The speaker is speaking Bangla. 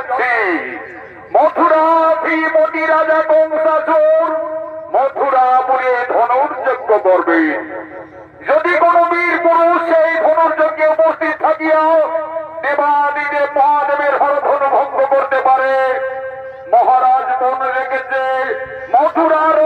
যাচ্ছি। মথুরাধি রাজা বংশাচুর ধনুর্যজ্ঞ করবে। যদি কোন বীর পুরুষ সেই ধনুর্যজ্ঞে উপস্থিত থাকিয়াও দেবাদিদে মহাদেবের হরধনু ভঙ্গ করতে পারে, মহারাজ মনে রেখেছে মথুরার